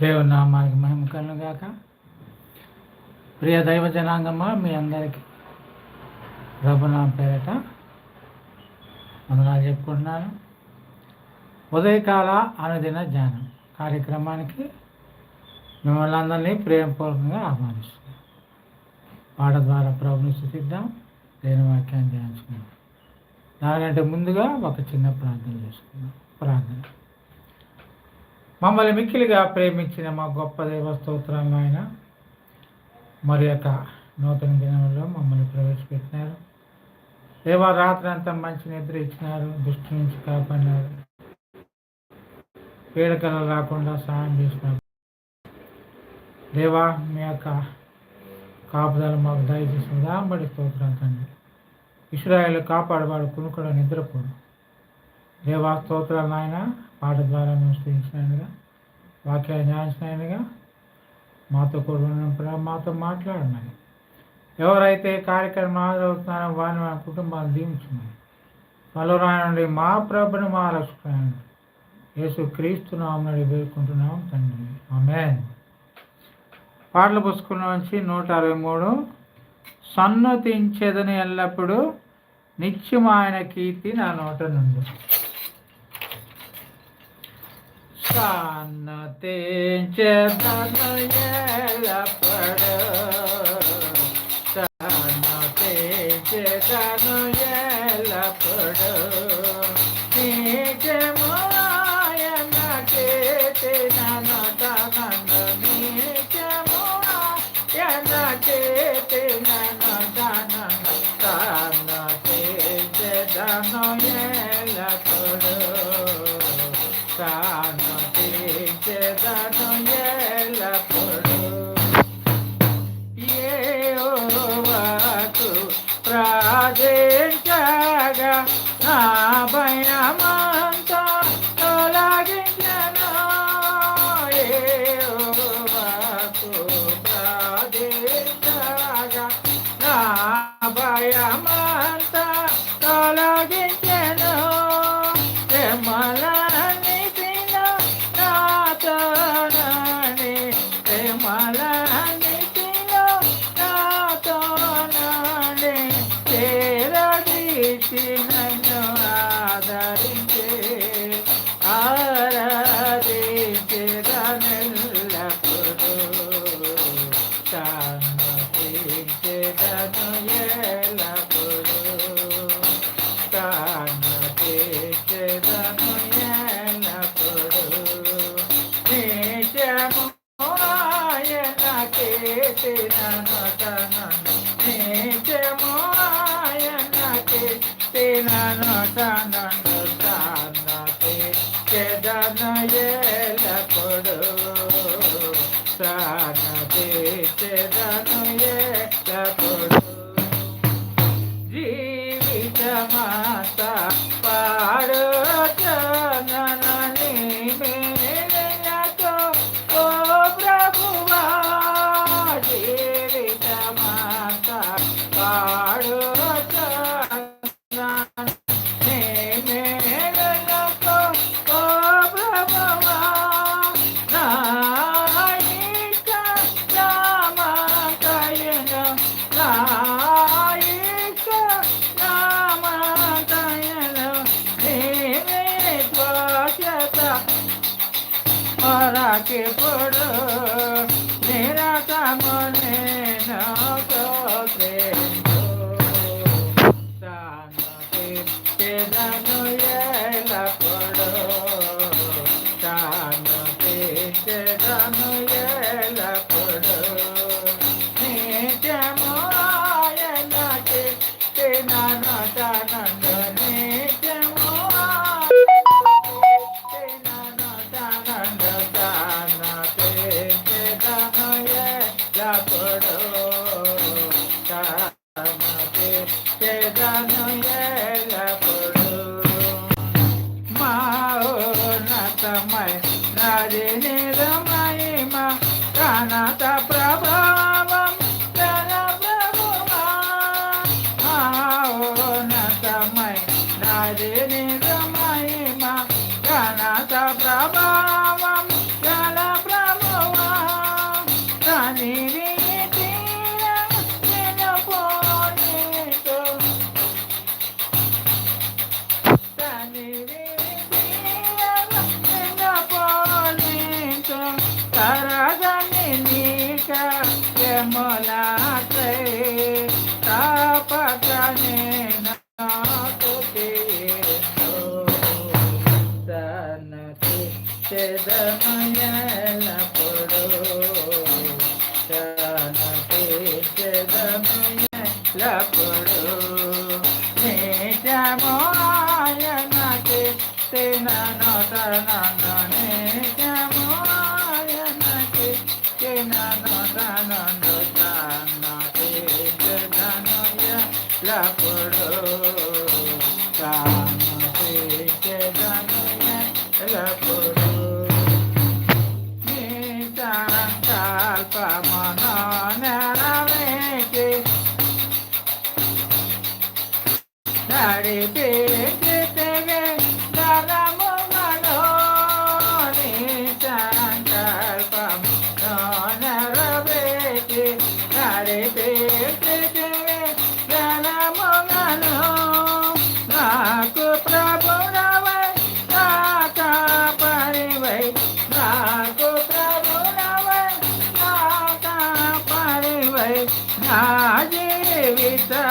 ప్రేమనామానికి మహిమ కలుగాక. ప్రియ దైవ జనాంగమ్మ మీ అందరికీ ప్రభునా పేరట వందనాలు చెప్పుకుంటున్నాను. ఉదయకాల అనుదిన ధ్యానం కార్యక్రమానికి మిమ్మల్ని అందరినీ ప్రేమపూర్వకంగా ఆహ్వానిస్తున్నాం పాట ద్వారా ప్రభుని స్థుతిద్దాం. దేని వాక్యాన్ని ధ్యానించుకుందాం. దానికంటే ముందుగా ఒక చిన్న ప్రార్థన చేసుకుందాం. ప్రార్థన. మమ్మల్ని మిక్కిలిగా ప్రేమించిన మా గొప్ప దేవ స్తోత్రం ఆయన మరి యొక్క నూతన దినంలో మమ్మల్ని ప్రవేశపెట్టినారు. దేవా రాత్రి అంతా మంచి నిద్ర ఇచ్చినారు దృష్టి నుంచి కాపాడినారు. పీడకలు రాకుండా సహాయం చేసినారు. దేవా మీ యొక్క కాపుదలు మాకు దయచేసి దాంబడి స్తోత్రం తండ్రి. ఇస్రాయల్ కాపాడవాడు కునుకుడు నిద్రపోడు. దేవా స్తోత్రాలు నాయన. పాట ద్వారా మేము స్థించినగా వాక్యాలు ధ్యానించినగా మాతో కూడా మాతో మాట్లాడినాయి ఎవరైతే కార్యక్రమం ఆదరవుతున్నారో వారిని మన కుటుంబాలు దీవించున్నాయి పలురాయనండి మా ప్రభుని మా రక్షకుడు యేసు క్రీస్తు నామని వేడుకుంటున్నాం తండ్రి. ఆమె పాటల పుస్తకం నుంచి నూట అరవై మూడు. సన్నతించేదని ఎల్లప్పుడూ నిత్యం ఆయన కీర్తి నా నోట నుండి. సన్నతించేదను ఎల్లప్పుడూ సన్నతించేదను ఎల్లప్పుడూ ಬೆಳೆದಾಟ చేసినను తనను నిత్యము ఆయన చేసినను తనను సన్నతి చెదను ఎల్లప్పుడు సన్నతి జీవితమాత పాడుచనని మరాకి పొడు నిరతమునే నాకు ప్రేమో శాంతి చెదను ఎల్లప్పుడు శాంతి చెదను ఎల్లప్పుడు నిత్యము ఆయనకి తినను తనందు Bye. చెదమయలపుడు తనకి చెదమయలపుడు నిజము ఆయనకి తినను తనను నిజము ఆయనకి తినను తనను తనకి చెదమయలపుడు తనకి చెదమయలపుడు సంకల్పమును నెరవేర్చి నడిపితివే ధనములను నీ సంకల్పమును నెరవేర్చి నడిపితివే ధనములను నాకు ప్రభుడవై నాక పరివై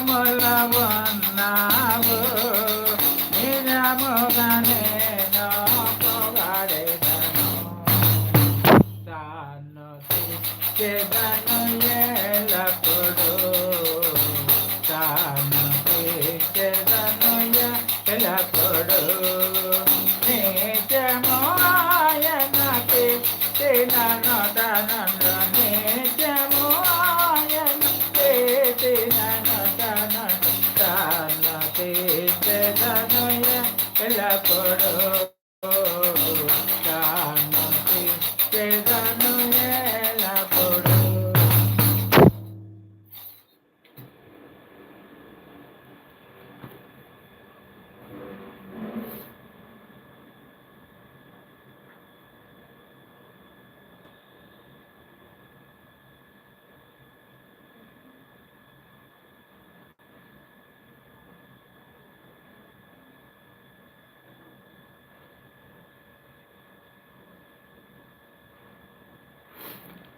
Bye, Mark.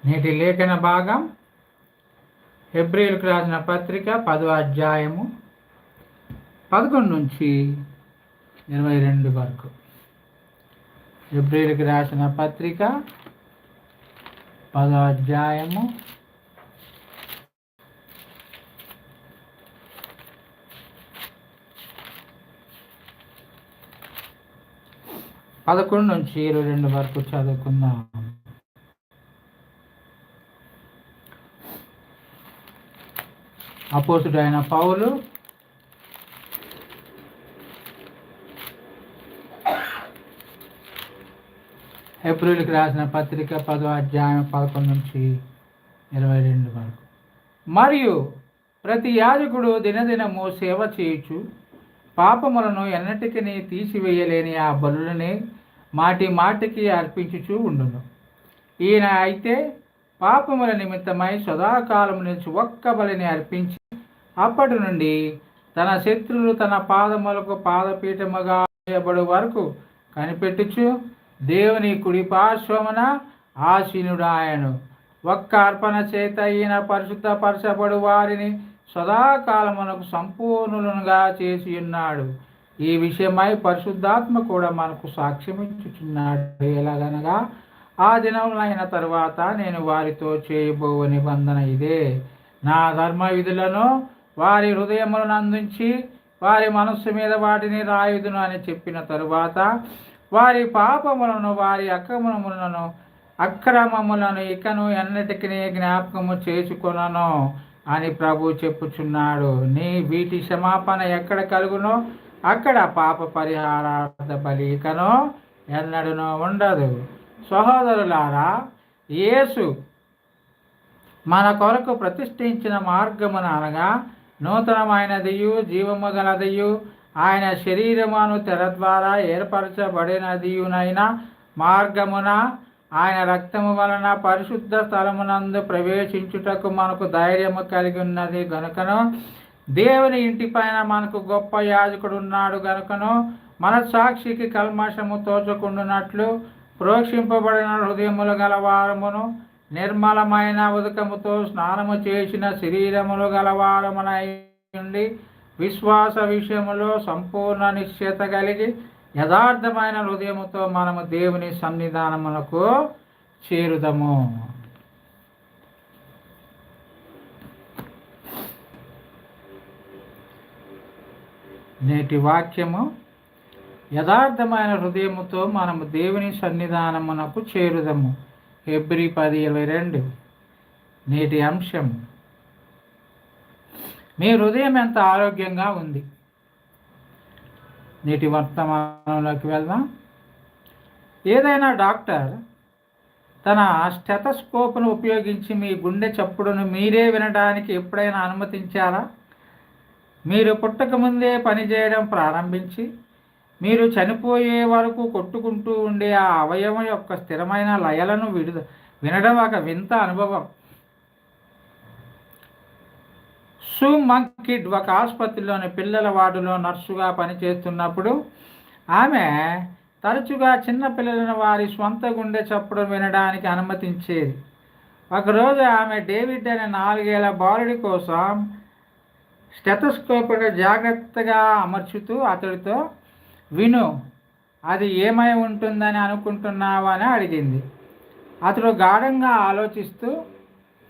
నేటి లేఖన భాగం హెబ్రిల్కి రాసిన పత్రిక పదో అధ్యాయము పదకొండు నుంచి ఇరవై రెండు వరకు. హెబ్రిల్కి రాసిన పత్రిక పదో అధ్యాయము పదకొండు నుంచి ఇరవై రెండు వరకు చదువుకుందాం. అపోసుడైన పౌలు ఏప్రిల్కి రాసిన పత్రిక పదో అధ్యాయం పదకొండు నుంచి ఇరవై రెండు వరకు. మరియు ప్రతి యాజకుడు దినదినము సేవ చేయొచ్చు పాపములను ఎన్నటికీ తీసివేయలేని ఆ బలులని మాటి మాటికి అర్పించుచూ ఉండును. ఈయన అయితే పాపముల నిమిత్తమై సదాకాలం నుంచి ఒక్క బలిని అర్పించి అప్పటి నుండి తన శత్రువులు తన పాదములకు పాదపీఠముగా చేయబడు వరకు కనిపెట్టుచు దేవుని కుడి పార్శ్వమున ఆశీనుడాయను ఒక్క అర్పణ చేత ఈయన పరిశుద్ధపరచబడు వారిని సదాకాలమునకు సంపూర్ణులుగా చేసి ఉన్నాడు. ఈ విషయమై పరిశుద్ధాత్మ కూడా మనకు సాక్ష్యమిచ్చుచున్నాడు. ఎలాగనగా ఆ దినములైన తరువాత నేను వారితో చేయబోవు నిబంధన ఇదే. నా ధర్మ విధులను వారి హృదయములను అందించి వారి మనస్సు మీద వాటిని రాయుదును అని చెప్పిన తరువాత వారి పాపములను వారి అక్రమములను అక్రమములను ఇకను ఎన్నటికి జ్ఞాపకము చేసుకొనను అని ప్రభు చెప్పుచున్నాడు. నీ వీటి క్షమాపణ ఎక్కడ కలుగునో అక్కడ పాప పరిహారార్థ బలికను ఇకను ఉండదు. సహోదరులారా యేసు మన కొరకు ప్రతిష్ఠించిన మార్గమున అనగా నూతనమైనదియు జీవము గలదియు ఆయన శరీరమును తెర ద్వారా ఏర్పరచబడినదియునైన మార్గమున ఆయన రక్తము వలన పరిశుద్ధ స్థలమునందు ప్రవేశించుటకు మనకు ధైర్యము కలిగి ఉన్నది గనుకను దేవుని ఇంటిపైన మనకు గొప్ప యాజకుడు ఉన్నాడు గనుకను మన సాక్షికి కల్మషము తోచకుండునట్లు ప్రోక్షింపబడిన హృదయములు గలవారమును నిర్మలమైన ఉదకముతో స్నానము చేసిన శరీరములు గలవారమునై ఉండి విశ్వాస విషయములో సంపూర్ణ నిశ్చయత కలిగి యథార్థమైన హృదయముతో మనము దేవుని సన్నిధానములకు చేరుదము. నేటి వాక్యము యథార్థమైన హృదయముతో మనము దేవుని సన్నిధానమునకు చేరుదము. ఎబ్రి పది ఇరవై రెండు. నేటి అంశం. మీ హృదయం ఎంత ఆరోగ్యంగా ఉంది? నేటి వర్తమానంలోకి వెళ్దాం. ఏదైనా డాక్టర్ తన స్టెథస్కోప్ను ఉపయోగించి మీ గుండె చప్పుడును మీరే వినడానికి ఎప్పుడైనా అనుమతించారా? మీరు పుట్టకముందే పనిచేయడం ప్రారంభించి మీరు చనిపోయే వరకు కొట్టుకుంటూ ఉండే ఆ అవయవం యొక్క స్థిరమైన లయలను విడుద వినడం ఒక వింత అనుభవం. సుమంకిడ్ ఒక ఆసుపత్రిలోని పిల్లల వార్డులో నర్సుగా పనిచేస్తున్నప్పుడు ఆమె తరచుగా చిన్నపిల్లలను వారి స్వంత గుండె చప్పుడు వినడానికి అనుమతించేది. ఒకరోజు ఆమె డేవిడ్ అనే నాలుగేళ్ళ బాలుడి కోసం స్టెతస్కోప్ను జాగ్రత్తగా అమర్చుతూ అతడితో విను అది ఏమై ఉంటుందని అనుకుంటున్నావు అని అడిగింది. అతడు గాఢంగా ఆలోచిస్తూ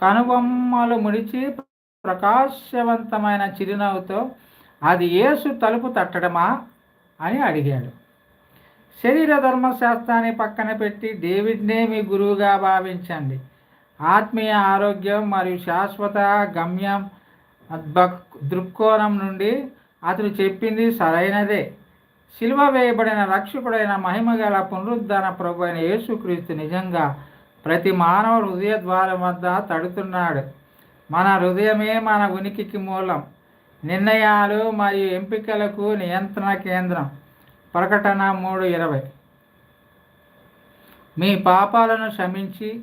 కనుబొమ్మలు ముడిచి ప్రకాశవంతమైన చిరునవ్వుతో అది ఏసు తలుపు తట్టడమా అని అడిగాడు. శరీర ధర్మశాస్త్రాన్ని పక్కన పెట్టి డేవిడ్నే మీ గురువుగా భావించండి. ఆత్మీయ ఆరోగ్యం మరియు శాశ్వత గమ్యం దృక్కోణం నుండి అతడు చెప్పింది సరైనదే. శిల్వ వేయబడిన రక్షకుడైన మహిమగల పునరుద్ధరణ ప్రభు అయిన యేసుక్రీస్తు నిజంగా ప్రతి మానవ హృదయ ద్వారం వద్ద తడుతున్నాడు. మన హృదయమే మన ఉనికికి మూలం. నిర్ణయాలు మరియు ఎంపికలకు నియంత్రణ కేంద్రం. ప్రకటన మూడు ఇరవై. మీ పాపాలను క్షమించి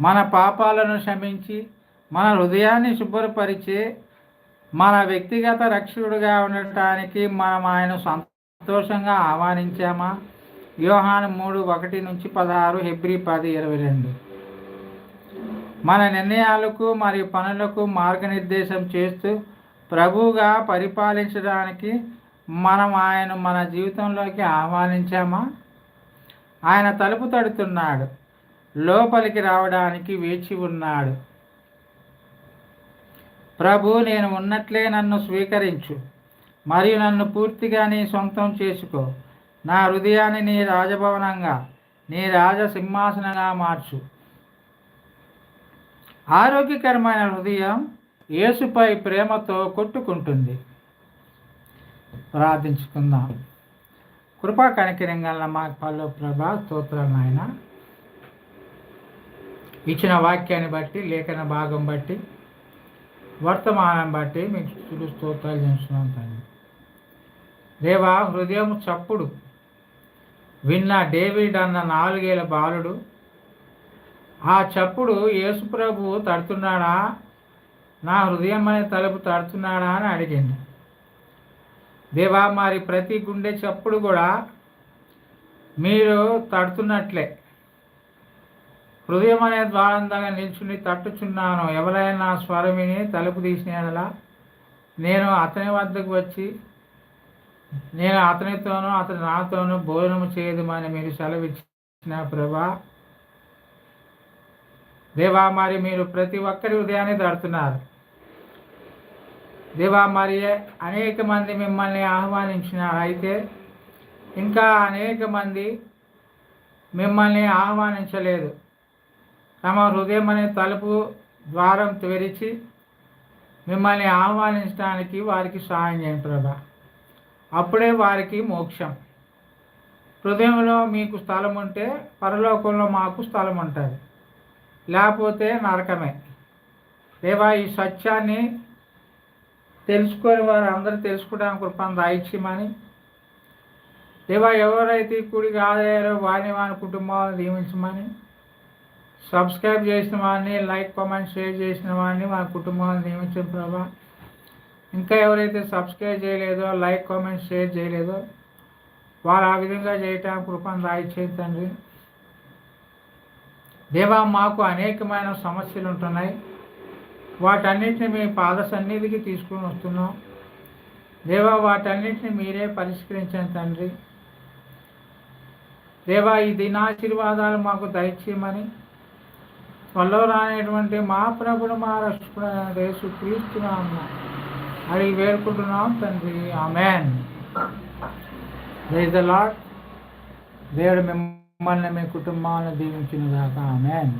మన పాపాలను క్షమించి మన హృదయాన్ని శుభ్రపరిచే మన వ్యక్తిగత రక్షకుడుగా ఉండటానికి మనం ఆయన సంతోషంగా ఆహ్వానించామా? వ్యూహాను మూడు ఒకటి నుంచి పదహారు హెబ్రి పది ఇరవై రెండు. మన నిర్ణయాలకు మరియు పనులకు మార్గనిర్దేశం చేస్తూ ప్రభువుగా పరిపాలించడానికి మనం ఆయన మన జీవితంలోకి ఆహ్వానించామా? ఆయన తలుపు తడుతున్నాడు. లోపలికి రావడానికి వేచి ఉన్నాడు. ప్రభు నేను ఉన్నట్లే నన్ను స్వీకరించు మరియు నన్ను పూర్తిగా నీ సొంతం చేసుకో. నా హృదయాన్ని నీ రాజభవనంగా నీ రాజ సింహాసనంగా మార్చు. ఆరోగ్యకరమైన హృదయం యేసుపై ప్రేమతో కొట్టుకుంటుంది. ప్రార్థించుకుందాం. కృపా కనికరింగల మా పల్లె ప్రభా స్తోత్రాలు నాయన. ఇచ్చిన వాక్యాన్ని బట్టి లేఖన భాగం బట్టి వర్తమానం బట్టి మీకు స్థుతులు స్తోత్రాలు చేస్తున్నాం తండ్రి. దేవా హృదయం చప్పుడు విన్న డేవిడ్ అన్న నాలుగేళ్ళ బాలుడు ఆ చప్పుడు యేసుప్రభు తడుతున్నాడా? నా హృదయం అనే తలుపు తడుతున్నాడా? అని అడిగింది. దేవా మరి ప్రతి గుండె చప్పుడు కూడా మీరు తడుతున్నట్లే. హృదయం అనే ద్వారందంగా నిల్చుని తట్టుచున్నాను. ఎవరైనా స్వరమిని తలుపు తీసినలా నేను అతని వద్దకు వచ్చి నేను అతనితోనూ అతని నాతోనూ భోజనం చేయదుమని మీరు సెలవిచ్చిన ప్రభా దేవా మరి మీరు ప్రతి ఒక్కరి హృదయాన్ని దాడుతున్నారు దేవా మరి అనేక మంది మిమ్మల్ని ఆహ్వానించినారు. అయితే ఇంకా అనేక మంది మిమ్మల్ని ఆహ్వానించలేదు. తమ హృదయం అనే తలుపు ద్వారం తెరిచి మిమ్మల్ని ఆహ్వానించడానికి వారికి సహాయం చేయండి ప్రభా. అప్పుడే వారికి మోక్షం. హృదయంలో మీకు స్థలం ఉంటే పరలోకంలో మాకు స్థలం ఉంటుంది. లేకపోతే నరకమే. దేవా ఈ సత్యాన్ని తెలుసుకొని వారు అందరూ తెలుసుకోవడానికి కృపను దాయిచ్యమని దేవా ఎవరైతే కుడి కాదయ్యారో వాణి వాని కుటుంబాలను దీవించమని. సబ్స్క్రైబ్ చేసిన వాడిని లైక్ కామెంట్ షేర్ చేసిన వాడిని మా కుటుంబాన్ని నియమించిన ప్రభా. ఇంకా ఎవరైతే సబ్స్క్రైబ్ చేయలేదో లైక్ కామెంట్ షేర్ చేయలేదో వారు ఆ విధంగా చేయటం కృపను రాయిచ్చే తండ్రి. దేవా మాకు అనేకమైన సమస్యలు ఉంటున్నాయి. వాటన్నిటిని మీ పాద సన్నిధికి తీసుకుని వస్తున్నాం. దేవా వాటన్నిటిని మీరే పరిష్కరించండి తండ్రి. దేవా ఈ దినాశీర్వాదాలు మాకు దయచేయమని త్వరలో రానటువంటి మా ప్రభుడు మా రక్షకుడు యేసు క్రీస్తున్నాము అడిగి వేడుకుంటున్నాం తండ్రి. ఆమెన్. ద లాడ్ దేవుడు మిమ్మల్ని మీ కుటుంబాలను దీవించిన దాకా ఆమెన్.